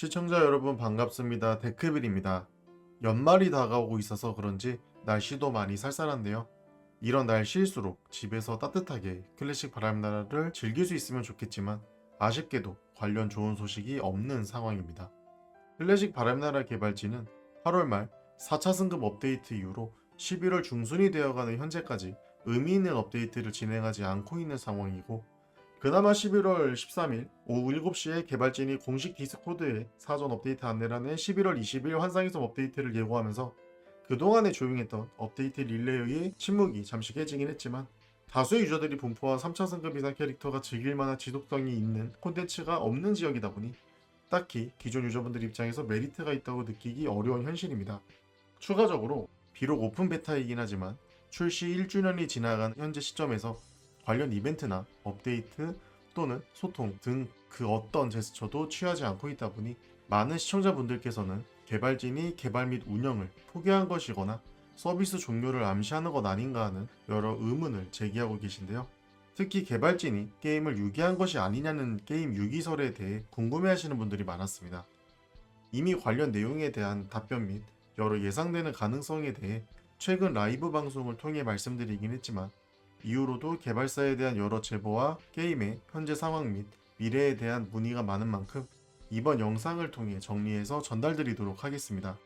시청자 여러분 반갑습니다. 데크빌입니다. 연말이 다가오고 있어서 그런지 날씨도 많이 쌀쌀한데요. 이런 날씨일수록 집에서 따뜻하게 클래식 바람나라를 즐길 수 있으면 좋겠지만 아쉽게도 관련 좋은 소식이 없는 상황입니다. 클래식 바람나라 개발진은 8월 말 4차 승급 업데이트 이후로 11월 중순이 되어가는 현재까지 의미 있는 업데이트를 진행하지 않고 있는 상황이고 그나마 11월 13일 오후 7시에 개발진이 공식 디스코드에 사전 업데이트 안내란에 11월 20일 환상에서 업데이트를 예고하면서 그동안에 조용했던 업데이트 릴레이의 침묵이 잠시 깨지긴 했지만 다수의 유저들이 분포한 3차 승급 이상 캐릭터가 즐길 만한 지속성이 있는 콘텐츠가 없는 지역이다 보니 딱히 기존 유저분들 입장에서 메리트가 있다고 느끼기 어려운 현실입니다. 추가적으로 비록 오픈 베타이긴 하지만 출시 1주년이 지나간 현재 시점에서 관련 이벤트나 업데이트 또는 소통 등 그 어떤 제스처도 취하지 않고 있다 보니 많은 시청자분들께서는 개발진이 개발 및 운영을 포기한 것이거나 서비스 종료를 암시하는 것 아닌가 하는 여러 의문을 제기하고 계신데요. 특히 개발진이 게임을 유기한 것이 아니냐는 게임 유기설에 대해 궁금해하시는 분들이 많았습니다. 이미 관련 내용에 대한 답변 및 여러 예상되는 가능성에 대해 최근 라이브 방송을 통해 말씀드리긴 했지만 이후로도 개발사에 대한 여러 제보와 게임의 현재 상황 및 미래에 대한 문의가 많은 만큼 이번 영상을 통해 정리해서 전달드리도록 하겠습니다.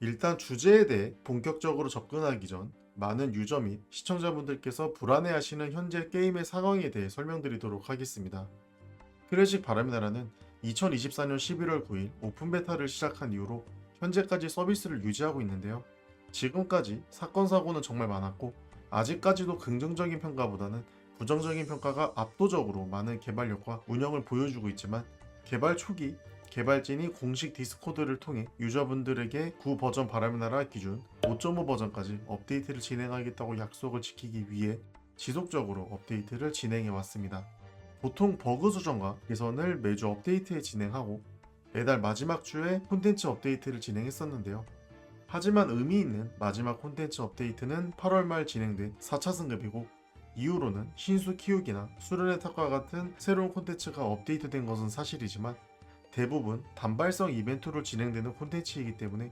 일단 주제에 대해 본격적으로 접근하기 전 많은 유저 및 시청자분들께서 불안해하시는 현재 게임의 상황에 대해 설명드리도록 하겠습니다. 클래식 바람의 나라는 2024년 11월 9일 오픈 베타를 시작한 이후로 현재까지 서비스를 유지하고 있는데요. 지금까지 사건 사고는 정말 많았고 아직까지도 긍정적인 평가보다는 부정적인 평가가 압도적으로 많은 개발력과 운영을 보여주고 있지만 개발 초기 개발진이 공식 디스코드를 통해 유저분들에게 구 버전 바람의 나라 기준 5.5 버전까지 업데이트를 진행하겠다고 약속을 지키기 위해 지속적으로 업데이트를 진행해 왔습니다. 보통 버그 수정과 개선을 매주 업데이트에 진행하고 매달 마지막 주에 콘텐츠 업데이트를 진행했었는데요. 하지만 의미 있는 마지막 콘텐츠 업데이트는 8월 말 진행된 4차 승급이고 이후로는 신수 키우기나 수련의 탁과 같은 새로운 콘텐츠가 업데이트된 것은 사실이지만 대부분 단발성 이벤트로 진행되는 콘텐츠이기 때문에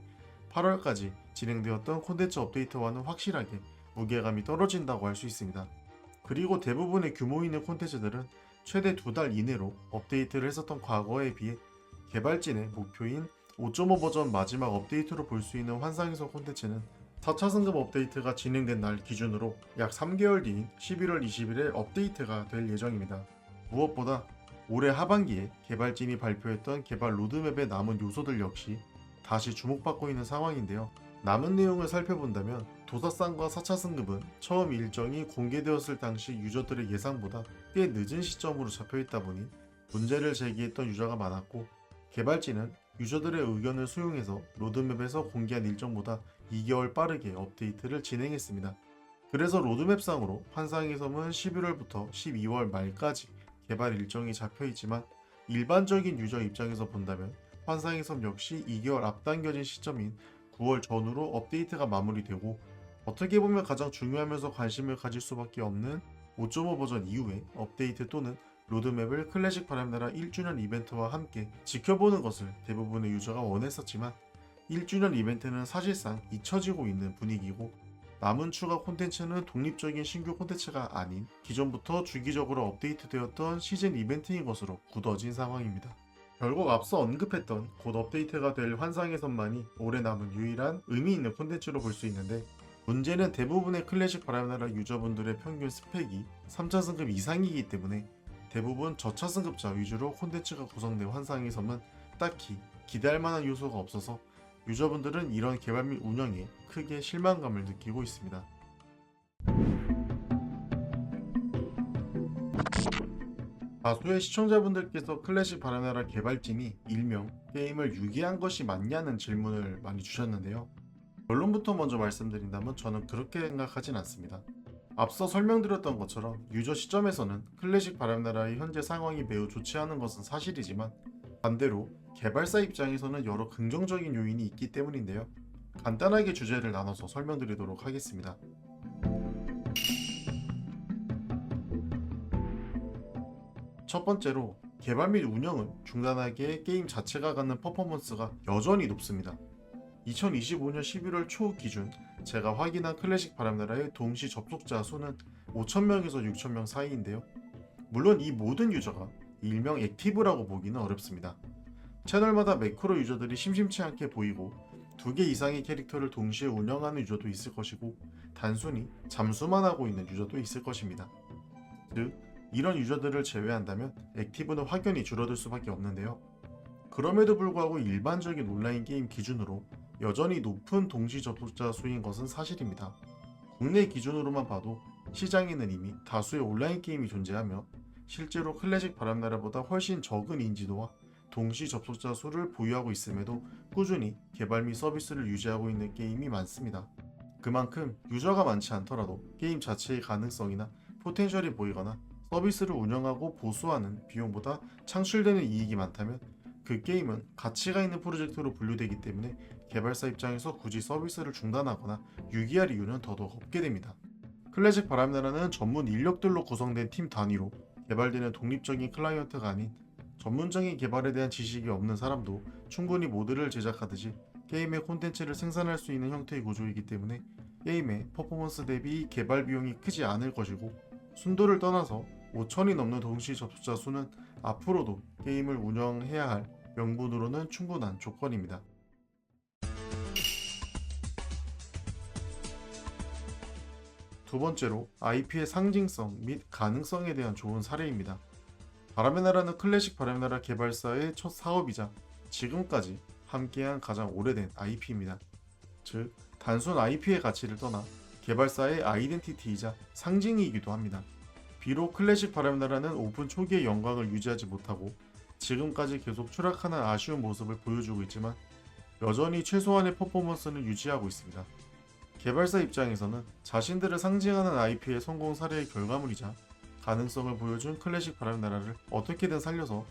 8월까지 진행되었던 콘텐츠 업데이트와는 확실하게 무게감이 떨어진다고 할 수 있습니다. 그리고 대부분의 규모 있는 콘텐츠들은 최대 두 달 이내로 업데이트를 했었던 과거에 비해 개발진의 목표인 5.5 버전 마지막 업데이트로 볼 수 있는 환상에서 콘텐츠는 4차 승급 업데이트가 진행된 날 기준으로 약 3개월 뒤인 11월 20일에 업데이트가 될 예정입니다. 무엇보다 올해 하반기에 개발진이 발표했던 개발 로드맵의 남은 요소들 역시 다시 주목받고 있는 상황인데요. 남은 내용을 살펴본다면 도사상과 4차 승급은 처음 일정이 공개되었을 당시 유저들의 예상보다 꽤 늦은 시점으로 잡혀있다 보니 문제를 제기했던 유저가 많았고 개발진은 유저들의 의견을 수용해서 로드맵에서 공개한 일정보다 2개월 빠르게 업데이트를 진행했습니다. 그래서 로드맵상으로 환상의 섬은 11월부터 12월 말까지 개발 일정이 잡혀 있지만 일반적인 유저 입장에서 본다면 환상의 섬 역시 2개월 앞당겨진 시점인 9월 전후로 업데이트가 마무리되고 어떻게 보면 가장 중요하면서 관심을 가질 수밖에 없는 5.5 버전 이후에 업데이트 또는 로드맵을 클래식 바람나라 1주년 이벤트와 함께 지켜보는 것을 대부분의 유저가 원했었지만 1주년 이벤트는 사실상 잊혀지고 있는 분위기고 남은 추가 콘텐츠는 독립적인 신규 콘텐츠가 아닌 기존부터 주기적으로 업데이트되었던 시즌 이벤트인 것으로 굳어진 상황입니다. 결국 앞서 언급했던 곧 업데이트가 될 환상의 선만이 올해 남은 유일한 의미 있는 콘텐츠로 볼 수 있는데 문제는 대부분의 클래식 바람나라 유저분들의 평균 스펙이 3차 승급 이상이기 때문에 대부분 저차 승급자 위주로 콘텐츠가 구성된 환상의 섬은 딱히 기대할 만한 요소가 없어서 유저분들은 이런 개발 및 운영에 크게 실망감을 느끼고 있습니다. 다수의 시청자분들께서 클래식 바나나라 개발진이 일명 게임을 유기한 것이 맞냐는 질문을 많이 주셨는데요. 결론부터 먼저 말씀드린다면 저는 그렇게 생각하진 않습니다. 앞서 설명드렸던 것처럼 유저 시점에서는 클래식 바람나라의 현재 상황이 매우 좋지 않은 것은 사실이지만 반대로 개발사 입장에서는 여러 긍정적인 요인이 있기 때문인데요. 간단하게 주제를 나눠서 설명드리도록 하겠습니다. 첫 번째로 개발 및 운영은 중단하기에 게임 자체가 갖는 퍼포먼스가 여전히 높습니다. 2025년 11월 초 기준 제가 확인한 클래식 바람나라의 동시 접속자 수는 5,000명에서 6,000명 사이인데요. 물론 이 모든 유저가 일명 액티브라고 보기는 어렵습니다. 채널마다 매크로 유저들이 심심치 않게 보이고 두 개 이상의 캐릭터를 동시에 운영하는 유저도 있을 것이고 단순히 잠수만 하고 있는 유저도 있을 것입니다. 즉 이런 유저들을 제외한다면 액티브는 확연히 줄어들 수밖에 없는데요. 그럼에도 불구하고 일반적인 온라인 게임 기준으로 여전히 높은 동시 접속자 수인 것은 사실입니다. 국내 기준으로만 봐도 시장에는 이미 다수의 온라인 게임이 존재하며 실제로 클래식 바람나라보다 훨씬 적은 인지도와 동시 접속자 수를 보유하고 있음에도 꾸준히 개발 및 서비스를 유지하고 있는 게임이 많습니다. 그만큼 유저가 많지 않더라도 게임 자체의 가능성이나 포텐셜이 보이거나 서비스를 운영하고 보수하는 비용보다 창출되는 이익이 많다면 그 게임은 가치가 있는 프로젝트로 분류되기 때문에 개발사 입장에서 굳이 서비스를 중단하거나 유기할 이유는 더더욱 없게 됩니다. 클래식 바람나라는 전문 인력들로 구성된 팀 단위로 개발되는 독립적인 클라이언트가 아닌 전문적인 개발에 대한 지식이 없는 사람도 충분히 모드를 제작하듯이 게임의 콘텐츠를 생산할 수 있는 형태의 구조이기 때문에 게임의 퍼포먼스 대비 개발 비용이 크지 않을 것이고 순도를 떠나서 5천이 넘는 동시 접속자 수는 앞으로도 게임을 운영해야 할 명분으로는 충분한 조건입니다. 두 번째로 IP의 상징성 및 가능성에 대한 좋은 사례입니다. 바람의 나라는 클래식 바람의 나라 개발사의 첫 사업이자 지금까지 함께한 가장 오래된 IP입니다. 즉, 단순 IP의 가치를 떠나 개발사의 아이덴티티이자 상징이기도 합니다. 비록 클래식 바람의 나라는 오픈 초기의 영광을 유지하지 못하고 지금까지 계속 추락하는 아쉬운 모습을 보여주고 있지만 여전히 최소한의 퍼포먼스는 유지하고 있습니다. 개발사 입장에서는 자신들을 상징하는 IP의 성공 사례의 결과물이자 가능성을 보여준 클래식 바람 나라를 어떻게든 살려서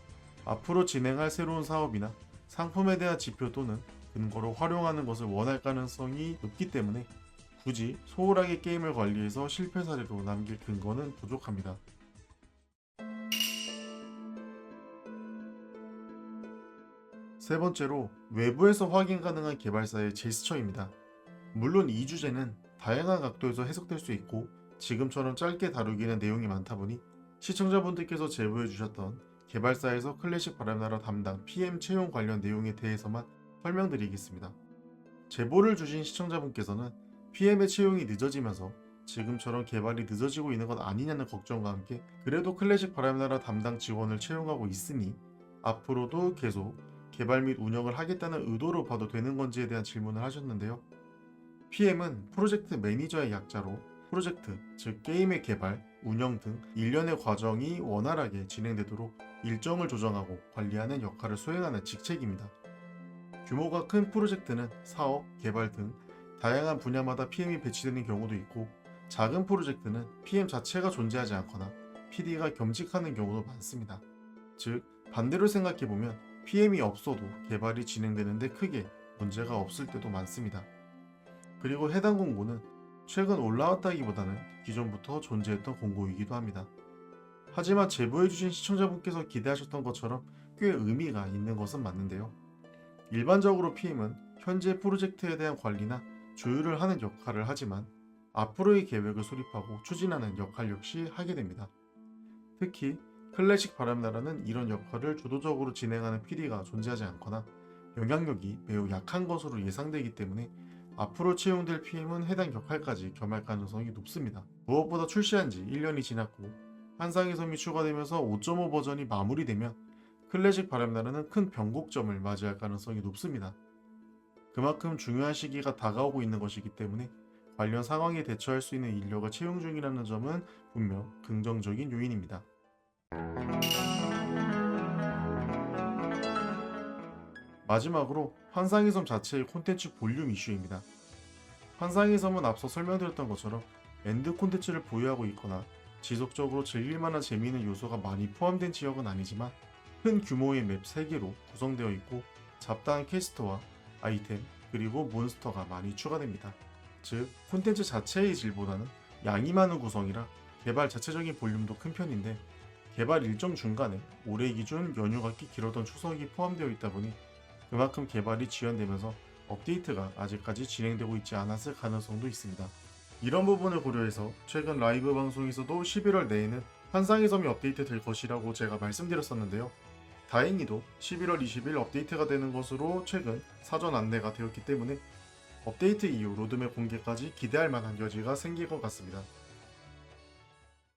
앞으로 진행할 새로운 사업이나 상품에 대한 지표 또는 근거로 활용하는 것을 원할 가능성이 높기 때문에 굳이 소홀하게 게임을 관리해서 실패 사례로 남길 근거는 부족합니다. 세 번째로 외부에서 확인 가능한 개발사의 제스처입니다. 물론 이 주제는 다양한 각도에서 해석될 수 있고 지금처럼 짧게 다루기는 내용이 많다 보니 시청자분들께서 제보해 주셨던 개발사에서 클래식 바람나라 담당 PM 채용 관련 내용에 대해서만 설명드리겠습니다. 제보를 주신 시청자분께서는 PM의 채용이 늦어지면서 지금처럼 개발이 늦어지고 있는 것 아니냐는 걱정과 함께 그래도 클래식 바람나라 담당 직원을 채용하고 있으니 앞으로도 계속 개발 및 운영을 하겠다는 의도로 봐도 되는 건지에 대한 질문을 하셨는데요. PM은 프로젝트 매니저의 약자로 프로젝트, 즉 게임의 개발, 운영 등 일련의 과정이 원활하게 진행되도록 일정을 조정하고 관리하는 역할을 수행하는 직책입니다. 규모가 큰 프로젝트는 사업, 개발 등 다양한 분야마다 PM이 배치되는 경우도 있고 작은 프로젝트는 PM 자체가 존재하지 않거나 PD가 겸직하는 경우도 많습니다. 즉 반대로 생각해보면 PM이 없어도 개발이 진행되는데 크게 문제가 없을 때도 많습니다. 그리고 해당 공고는 최근 올라왔다기보다는 기존부터 존재했던 공고이기도 합니다. 하지만 제보해주신 시청자분께서 기대하셨던 것처럼 꽤 의미가 있는 것은 맞는데요. 일반적으로 PM은 현재 프로젝트에 대한 관리나 조율을 하는 역할을 하지만 앞으로의 계획을 수립하고 추진하는 역할 역시 하게 됩니다. 특히 클래식 바람나라는 이런 역할을 주도적으로 진행하는 PD가 존재하지 않거나 영향력이 매우 약한 것으로 예상되기 때문에 앞으로 채용될 PM은 해당 역할까지 겸할 가능성이 높습니다. 무엇보다 출시한 지 1년이 지났고 한상의 섬이 추가되면서 5.5 버전이 마무리되면 클래식 바람나라는 큰 변곡점을 맞이할 가능성이 높습니다. 그만큼 중요한 시기가 다가오고 있는 것이기 때문에 관련 상황에 대처할 수 있는 인력을 채용 중이라는 점은 분명 긍정적인 요인입니다. 마지막으로 환상의 섬 자체의 콘텐츠 볼륨 이슈입니다. 환상의 섬은 앞서 설명드렸던 것처럼 엔드 콘텐츠를 보유하고 있거나 지속적으로 즐길 만한 재미있는 요소가 많이 포함된 지역은 아니지만 큰 규모의 맵 3개로 구성되어 있고 잡다한 퀘스트와 아이템 그리고 몬스터가 많이 추가됩니다. 즉 콘텐츠 자체의 질보다는 양이 많은 구성이라 개발 자체적인 볼륨도 큰 편인데 개발 일정 중간에 올해 기준 연휴가 꽤 길었던 추석이 포함되어 있다 보니 그만큼 개발이 지연되면서 업데이트가 아직까지 진행되고 있지 않았을 가능성도 있습니다. 이런 부분을 고려해서 최근 라이브 방송에서도 11월 내에는 환상의 섬이 업데이트 될 것이라고 제가 말씀드렸었는데요. 다행히도 11월 20일 업데이트가 되는 것으로 최근 사전 안내가 되었기 때문에 업데이트 이후 로드맵 공개까지 기대할 만한 여지가 생길 것 같습니다.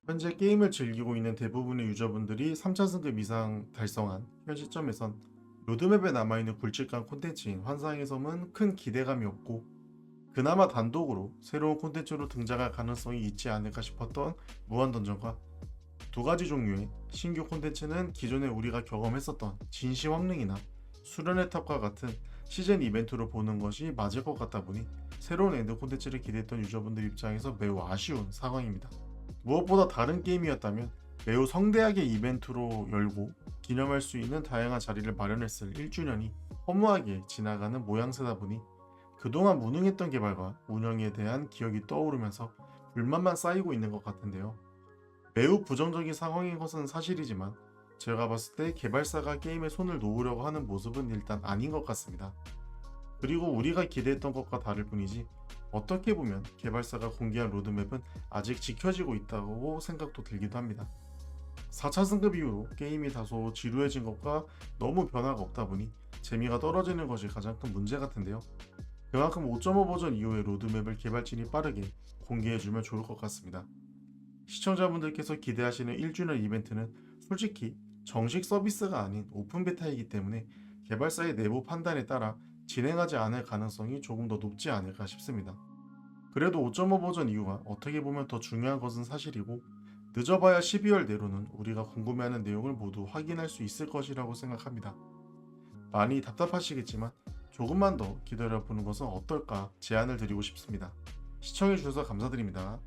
현재 게임을 즐기고 있는 대부분의 유저분들이 3차 승급 이상 달성한 현 시점에선 로드맵에 남아있는 굵직한 콘텐츠인 환상의 섬은 큰 기대감이 없고 그나마 단독으로 새로운 콘텐츠로 등장할 가능성이 있지 않을까 싶었던 무한던전과 두 가지 종류의 신규 콘텐츠는 기존에 우리가 경험했었던 진시황릉이나 수련의 탑과 같은 시즌 이벤트로 보는 것이 맞을 것 같다 보니 새로운 엔드 콘텐츠를 기대했던 유저분들 입장에서 매우 아쉬운 상황입니다. 무엇보다 다른 게임이었다면 매우 성대하게 이벤트로 열고 기념할 수 있는 다양한 자리를 마련했을 1주년이 허무하게 지나가는 모양새다 보니 그동안 무능했던 개발과 운영에 대한 기억이 떠오르면서 불만만 쌓이고 있는 것 같은데요. 매우 부정적인 상황인 것은 사실이지만 제가 봤을 때 개발사가 게임에 손을 놓으려고 하는 모습은 일단 아닌 것 같습니다. 그리고 우리가 기대했던 것과 다를 뿐이지 어떻게 보면 개발사가 공개한 로드맵은 아직 지켜지고 있다고 생각도 들기도 합니다. 4차 승급 이후로 게임이 다소 지루해진 것과 너무 변화가 없다 보니 재미가 떨어지는 것이 가장 큰 문제 같은데요. 그만큼 5.5 버전 이후의 로드맵을 개발진이 빠르게 공개해주면 좋을 것 같습니다. 시청자분들께서 기대하시는 1주년 이벤트는 솔직히 정식 서비스가 아닌 오픈 베타이기 때문에 개발사의 내부 판단에 따라 진행하지 않을 가능성이 조금 더 높지 않을까 싶습니다. 그래도 5.5 버전 이후가 어떻게 보면 더 중요한 것은 사실이고 늦어봐야 12월 내로는 우리가 궁금해하는 내용을 모두 확인할 수 있을 것이라고 생각합니다. 많이 답답하시겠지만 조금만 더 기다려보는 것은 어떨까 제안을 드리고 싶습니다. 시청해주셔서 감사드립니다.